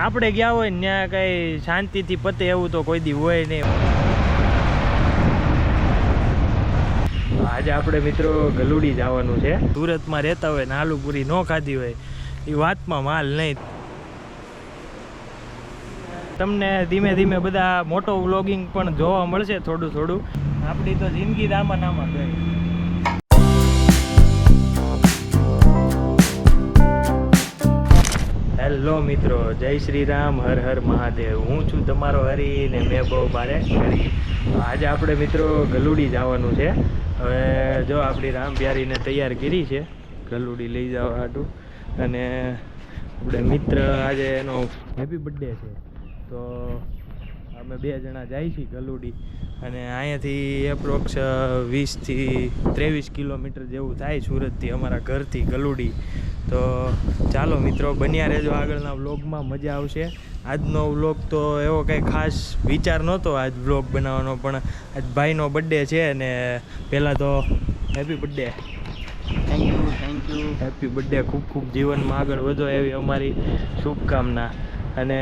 આપણે ગયા હોય ત્યાં કઈ શાંતિથી પતે એવું તો કોઈ દી હોય નહીં. આજે આપણે મિત્રો ગલુડી જવાનું છે. સુરતમાં રહેતા હોય ને આલુપુરી ન ખાધી હોય, એ વાતમાં માલ નહીં. તમને ધીમે ધીમે બધા મોટો વ્લોગિંગ પણ જોવા મળશે થોડું થોડું. આપણી તો જિંદગી દામા નામાં ગઈ. હેલો મિત્રો, જય શ્રી રામ, હર હર મહાદેવ. હું છું તમારો હરી ને મેં બહુ મારે હરી આજે આપણે મિત્રો ગલુડી જવાનું છે. હવે જો આપણી રામ પ્યારીને તૈયાર કરી છે. ગલુડી લઈ જવા હાટું. અને આપણે મિત્ર આજે એનો હેપી બર્થડે છે. તો અમે બે જણા જાય છીએ ગલુડી. અને અહીંયાથી એપ્રોક્સ વીસથી ત્રેવીસ કિલોમીટર જેવું થાય સુરતથી અમારા ઘરથી ગલુડી. તો ચાલો મિત્રો બન્યા રહેજો આગળના વ્લોગમાં. મજા આવશે. આજનો વ્લોગ તો એવો કંઈ ખાસ વિચાર નહોતો આજ વ્લોગ બનાવવાનો પણ આજ ભાઈનો બર્થડે છે અને પહેલાં તો happy birthday thank you thank you happy birthday ખૂબ ખૂબ જીવનમાં આગળ વધો એવી અમારી શુભકામના. અને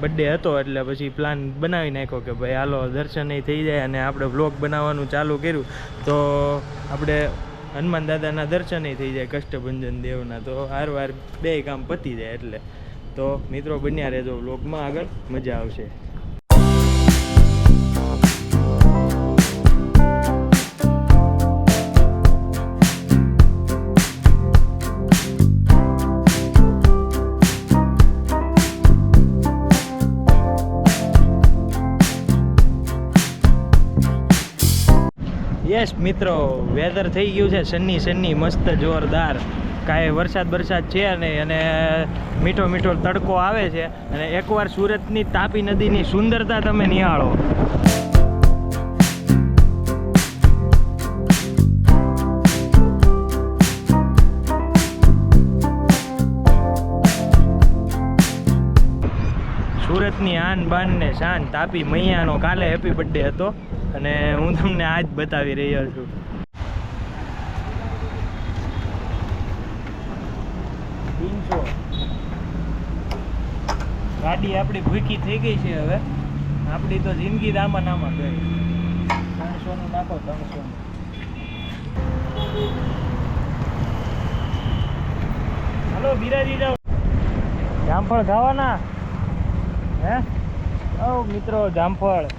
બર્થડે હતો એટલે પછી પ્લાન બનાવી નાખ્યો કે ભાઈ હાલો દર્શન થઈ જાય અને આપણે વ્લોગ બનાવવાનું ચાલુ કર્યું. તો આપણે હનુમાન દાદાના દર્શન થઈ જાય કષ્ટભંજન દેવના. તો હાર વાર બે કામ પતી જાય એટલે. તો મિત્રો બન્યા રહેજો વ્લોગમાં આગળ. મજા આવશે. યસ મિત્રો વેધર થઈ ગયું છે. સન્ની સન્ની મસ્ત, જોરદાર. કાંઈ વરસાદ વરસાદ છે નહીં અને મીઠો મીઠો તડકો આવે છે અને એકવાર સુરતની તાપી નદીની સુંદરતા તમે નિહાળો. સુરતની આન બાન ને શાન તાપી મૈયાનો કાલે હેપી બર્થડે હતો. અને હું તમને આ જ બતાવી રહ્યો છું. ગાડી આપણી ભૂકી થઈ ગઈ છે હવે. આપણી તો જિંદગી દામા નામાં ગઈ. ત્રણસો નું નાખો ત્રણસો હાલો, બિરાજી જાઓ. જામફળ ખાવાના? હે? ઓ મિત્રો, જામફળ.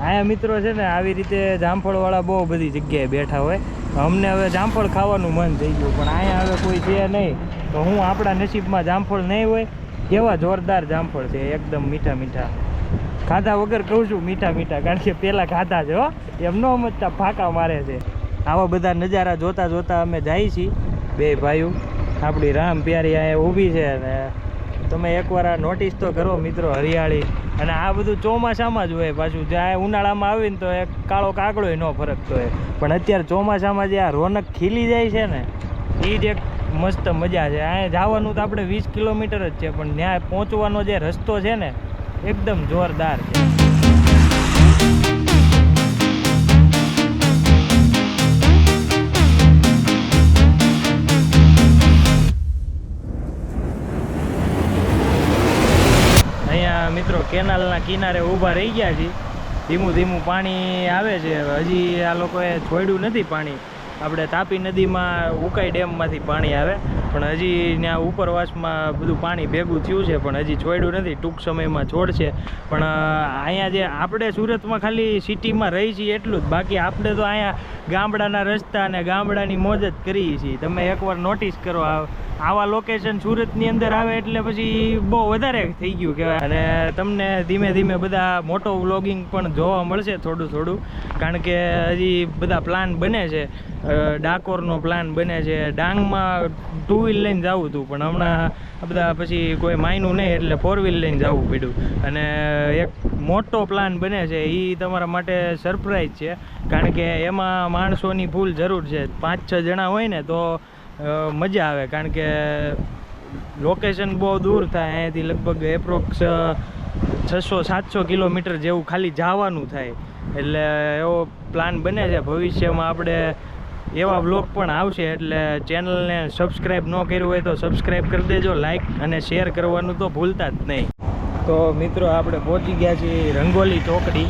આયા મિત્રો છે ને આવી રીતે જામફળવાળા બહુ બધી જગ્યાએ બેઠા હોય. અમને હવે જામફળ ખાવાનું મન થઈ ગયું, પણ અહીંયા હવે કોઈ છે નહીં. તો હું આપણા નસીબમાં જામફળ નહીં હોય, કેવા જોરદાર જામફળ છે, એકદમ મીઠા મીઠા. ખાધા વગર કહું છું મીઠા મીઠા, કારણ કે પહેલાં ખાધા છે હો. એમ ન મચતા ફાંકા મારે છે. આવા બધા નજારા જોતા જોતા અમે જાય છીએ. બે ભાઈઓ, આપણી રામ પ્યારી અહીંયા ઊભી છે અને તમે એકવાર આ નોટિસ તો કરો મિત્રો હરિયાળી. અને આ બધું ચોમાસામાં જ હોય પાછું. જ્યાં ઉનાળામાં આવીને તો એક કાળો કાગડો ન ફરકતો હોય. પણ અત્યારે ચોમાસામાં જે આ રોનક ખીલી જાય છે ને એ જ એક મસ્ત મજા છે. અહીંયા જવાનું તો આપણે વીસ કિલોમીટર જ છે, પણ ત્યાં પહોંચવાનો જે રસ્તો છે ને, એકદમ જોરદાર છે. કેનાલના કિનારે ઊભા રહી ગયા છીએ. ધીમું ધીમું પાણી આવે છે. હજી આ લોકોએ છોડ્યું નથી પાણી. આપણે તાપી નદીમાં ઉકાઈ ડેમમાંથી પાણી આવે. પણ હજી ત્યાં ઉપરવાસમાં બધું પાણી ભેગું થયું છે, પણ હજી છોડ્યું નથી. ટૂંક સમયમાં છોડશે. પણ અહીંયા જે આપણે સુરતમાં ખાલી સિટીમાં રહી છીએ એટલું જ. બાકી આપણે તો અહીંયા ગામડાના રસ્તા અને ગામડાની મોજ જ કરીએ છીએ. તમે એકવાર નોટિસ કરો આ આવા લોકેશન સુરતની અંદર આવે એટલે પછી બહુ વધારે થઈ ગયું કહેવાય. અને તમને ધીમે ધીમે બધા મોટો વ્લોગિંગ પણ જોવા મળશે થોડું થોડું. કારણ કે હજી બધા પ્લાન બને છે. ડાકોરનો પ્લાન બને છે. ડાંગમાં ટુ વ્હીલ લઈને જવું હતું, પણ હમણાં બધા પછી કોઈ માયનું નહીં એટલે ફોર વ્હીલ લઈને જવું પડ્યું. અને એક મોટો પ્લાન બને છે. એ તમારા માટે સરપ્રાઈઝ છે. કારણ કે એમાં માણસોની ફૂલ જરૂર છે. પાંચ છ જણા હોય ને તો મજા આવે કારણ કે લોકેશન બહુ દૂર થાય, અહીંયાથી લગભગ એપ્રોક્સ છસો, સાતસો કિલોમીટર જેવું ખાલી જવાનું થાય. એટલે એવો પ્લાન બને છે. ભવિષ્યમાં આપણે એવા બ્લોગ પણ આવશે, એટલે ચેનલને સબસ્ક્રાઈબ ન કર્યું હોય તો સબસ્ક્રાઈબ કરી દેજો લાઈક અને શેર કરવાનું તો ભૂલતા જ નહીં. તો મિત્રો, આપણે પહોંચી ગયા છીએ રંગોલી ચોકડી.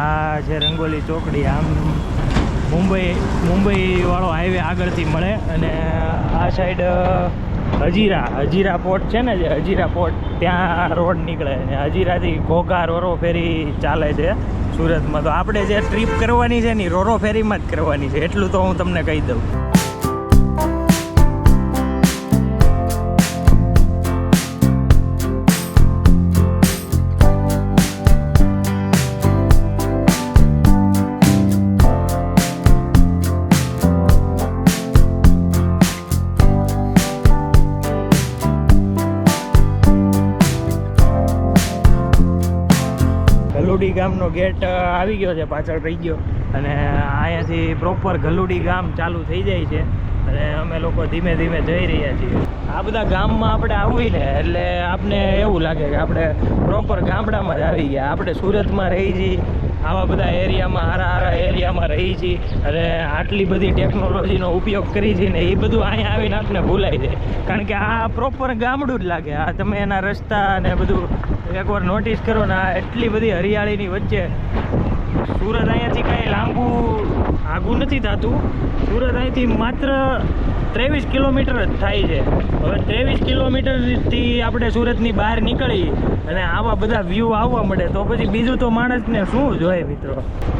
આ છે રંગોલી ચોકડી, આમ મુંબઈ, મુંબઈવાળો હાઈવે આગળથી મળે અને આ સાઈડ હજીરા હજીરા પોર્ટ છે ને, જે હજીરા પોર્ટ ત્યાં રોડ નીકળે અને હજીરાથી ઘોઘા રોરો ફેરી ચાલે છે સુરતમાં. તો આપણે જે ટ્રીપ કરવાની છે ને રોરો ફેરીમાં જ કરવાની છે. એટલું તો હું તમને કહી દઉં. ગલુડી ગામનો ગેટ આવી ગયો છે, પાછળ રહી ગયો. અને અહીંયાથી પ્રોપર ગલુડી ગામ ચાલુ થઈ જાય છે. અને અમે લોકો ધીમે ધીમે જઈ રહ્યા છીએ. આ બધા ગામમાં આપણે આવીને એટલે આપને એવું લાગે કે આપણે પ્રોપર ગામડામાં જ આવી ગયા. આપણે સુરતમાં રહી છીએ આવા બધા એરિયામાં, હારા હારા એરિયામાં રહી છીએ અને આટલી બધી ટેકનોલોજીનો ઉપયોગ કરી છીએ ને, એ બધું અહીંયા આવીને આપને ભૂલાઈ જાય. કારણ કે આ પ્રોપર ગામડું જ લાગે. આ તમે એના રસ્તા ને બધું એકવાર નોટિસ કરો ને એટલી બધી હરિયાળીની વચ્ચે સુરત અહીંયાથી કાંઈ લાંબુ આગું નથી થતું. સુરત અહીંથી માત્ર ત્રેવીસ કિલોમીટર જ થાય છે. હવે ત્રેવીસ કિલોમીટરથી આપણે સુરતની બહાર નીકળી અને આવા બધા વ્યૂ આવવા મળે તો પછી બીજું તો માણસને શું જોઈએ મિત્રો?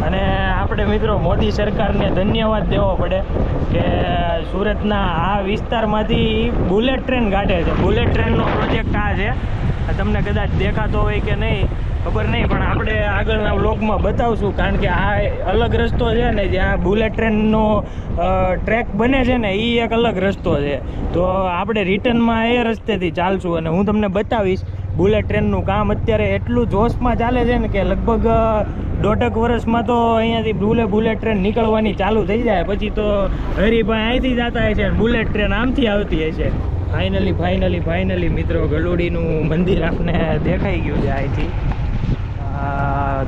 અને આપણે મિત્રો મોદી સરકારને ધન્યવાદ દેવો પડે કે સુરતના આ વિસ્તારમાંથી બુલેટ ટ્રેન કાઢે છે. બુલેટ ટ્રેનનો પ્રોજેક્ટ આ છે. તમને કદાચ દેખાતો હોય કે નહીં, ખબર નહીં, પણ આપણે આગળના વ્લોગમાં બતાવશું, કારણ કે આ અલગ રસ્તો છે ને જ્યાં બુલેટ ટ્રેનનો ટ્રેક બને છે ને એ એક અલગ રસ્તો છે. તો આપણે રિટર્નમાં એ રસ્તેથી ચાલશું અને હું તમને બતાવીશ બુલેટ ટ્રેનનું કામ અત્યારે એટલું જોશમાં ચાલે છે ને કે લગભગ દોઢક વર્ષમાં તો અહીંયાથી બુલે બુલેટ ટ્રેન નીકળવાની ચાલુ થઈ જાય. પછી તો હરીભાઈ અહીંથી જતા હોય છે બુલેટ ટ્રેન આમથી આવતી છે. ફાઇનલી ફાઇનલી ફાઇનલી મિત્રો, ગલુડીનું મંદિર આપને દેખાઈ ગયું છે અહીંથી.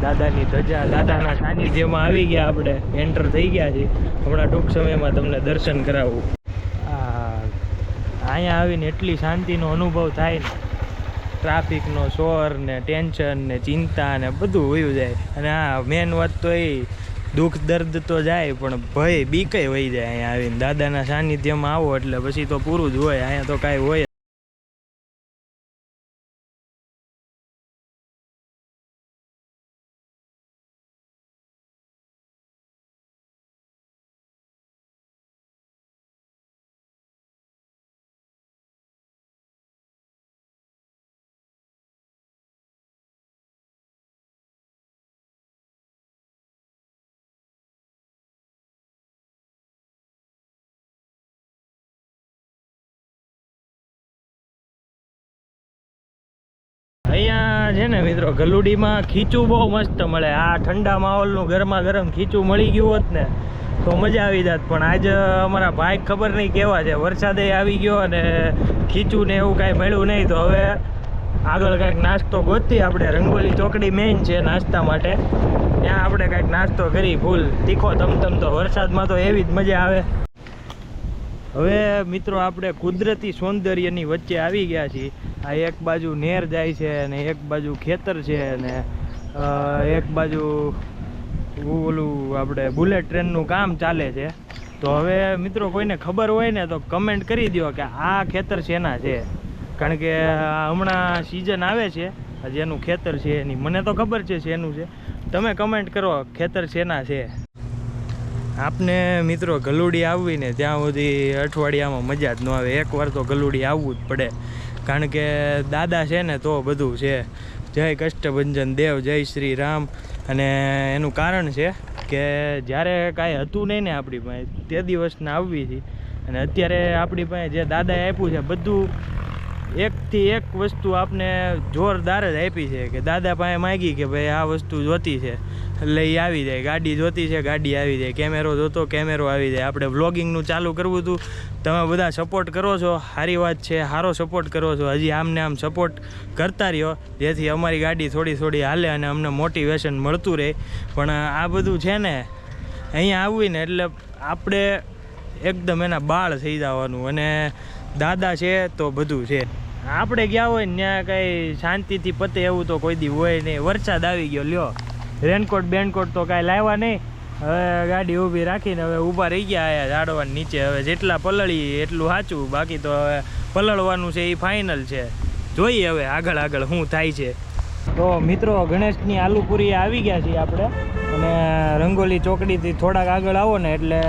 દાદાની ધજા, દાદાના સાનિધ્યમાં આવી ગયા આપણે. એન્ટર થઈ ગયા છીએ હમણાં ટૂંક સમયમાં તમને દર્શન કરાવું. અહીંયા આવીને એટલી શાંતિનો અનુભવ થાય ને. ટ્રાફિકનો શોર ને ટેન્શન ને, ચિંતા ને બધું હોયું જાય. અને આ મેન વાત તો એ દુઃખ દર્દ તો જાય, પણ ભય બીકે વહી જાય. અહીંયા આવીને દાદાના સાનિધ્યમાં આવો એટલે પછી તો પૂરું જ હોય, અહીંયા તો કાંઈ હોય અહીંયા છે ને મિત્રો, ગલુડીમાં ખીચું બહુ મસ્ત મળે. આ ઠંડા માહોલનું ગરમા ગરમ ખીચું મળી ગયું હોત ને, તો મજા આવી જાત. પણ આજ અમારા ભાઈ ખબર નહીં કેવા છે. વરસાદે આવી ગયો અને ખીચું ને એવું કાંઈ મળ્યું નહીં. તો હવે આગળ કાંઈક નાસ્તો ગોતી આપણે રંગોલી ચોકડી મેઇન છે નાસ્તા માટે. ત્યાં આપણે કાંઈક નાસ્તો કરી, ફૂલ તીખો તમતમ તો વરસાદમાં તો એવી જ મજા આવે. હવે મિત્રો, આપણે કુદરતી સૌંદર્યની વચ્ચે આવી ગયા છીએ. આ એક બાજુ નેર જાય છે અને એક બાજુ ખેતર છે અને એક બાજુ ઓલું આપણે બુલેટ ટ્રેનનું કામ ચાલે છે. તો હવે મિત્રો કોઈને ખબર હોય ને તો કમેન્ટ કરી દો કે આ ખેતર શેના છે. કારણ કે હમણાં સિઝન આવે છે જેનું ખેતર છે એની. મને તો ખબર છે શેનું છે. તમે કમેન્ટ કરો, ખેતર શેના છે? આપને મિત્રો ગલુડી આવવી ને ત્યાં સુધી અઠવાડિયામાં મજા જ ન આવે. એકવાર તો ગલુડી આવવું જ પડે. કારણ કે દાદા છે ને, તો બધું છે. જય કષ્ટભંજન દેવ, જય શ્રી રામ. અને એનું કારણ છે કે જ્યારે કાંઈ હતું નહીં ને આપણી પાસે, તે દિવસને આવવી હતી અને અત્યારે આપણી પાસે જે દાદાએ આપ્યું છે, બધું એકથી એક વસ્તુ આપને જોરદાર જ આપી છે કે દાદા પાસે માગી કે ભાઈ આ વસ્તુ જોતી છે. લઈ આવી જાય, ગાડી જોતી છે, ગાડી આવી જાય, કેમેરો જોતો, કેમેરો આવી જાય. આપણે વ્લોગિંગનું ચાલુ કરવું હતું. તમે બધા સપોર્ટ કરો છો. સારી વાત છે સારો સપોર્ટ કરો છો. હજી આમને આમ સપોર્ટ કરતા રહ્યો. જેથી અમારી ગાડી થોડી થોડી હાલે અને અમને મોટિવેશન મળતું રહે. પણ આ બધું છે ને, અહીંયા આવીને એટલે આપણે એકદમ એના બાળ થઈ જવાનું. અને દાદા છે તો બધું છે. આપણે ગયા હોય ને ત્યાં કાંઈ શાંતિથી પતે એવું તો કોઈ દી હોય નહીં. વરસાદ આવી ગયો, લ્યો. રેનકોટ, બેનકોટ તો કાંઈ લાવ્યા નહીં. હવે ગાડી ઊભી રાખીને હવે ઊભા રહી ગયા આયા ઝાડવાની નીચે. હવે જેટલા પલળી એટલું સાચું. બાકી તો હવે પલળવાનું છે એ ફાઇનલ છે. જોઈએ હવે આગળ આગળ શું થાય છે. તો મિત્રો ગણેશની આલુપુરી આવી ગયા છીએ આપણે. અને રંગોલી ચોકડીથી થોડાક આગળ આવો ને એટલે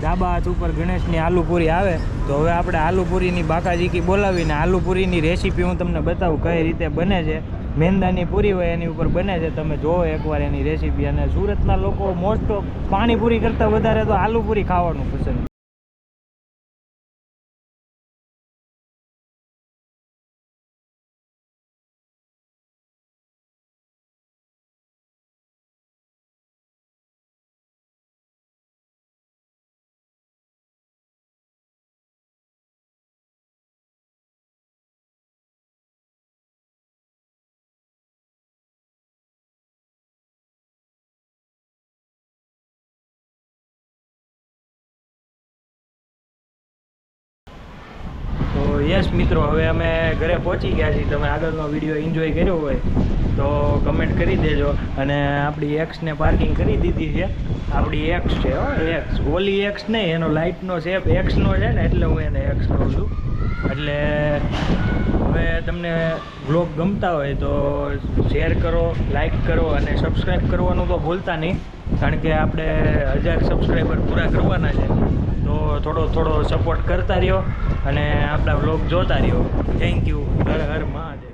ડાબા હાથ ઉપર ગણેશની આલુપુરી આવે. તો હવે આપણે આલુપુરીની બાકાજીકી બોલાવીને આલુપુરીની રેસીપી હું તમને બતાવું કઈ રીતે બને છે. મેંદાની પૂરી હોય એની ઉપર બને છે. તમે જોવો એકવાર એની રેસીપી. અને સુરતના લોકો મોસ્ટ ઓફ પાણીપુરી કરતાં વધારે તો આલુપુરી ખાવાનું પસંદ યસ મિત્રો, હવે અમે ઘરે પહોંચી ગયા છીએ. તમે આગળનો વીડિયો એન્જોય કર્યો હોય, તો કમેન્ટ કરી દેજો. અને આપણી એક્સને પાર્કિંગ કરી દીધી છે. આપણી એક્સ છે, હો એક્સ ઓલી એક્સ નહીં, એનો લાઇટનો શેપ એક્સનો છે ને, એટલે હું એને એક્સ કહું છું. એટલે હવે તમને બ્લોગ ગમતા હોય તો શેર કરો લાઇક કરો અને સબસ્ક્રાઈબ કરવાનું તો ભૂલતા નહીં, કારણ કે આપણે હજાર સબસ્ક્રાઈબર પૂરા કરવાના છે. થોડો થોડો સપોર્ટ કરતા રહ્યો અને આપણા બ્લોગ જોતા રહ્યો. Thank you Har Har Mahadev.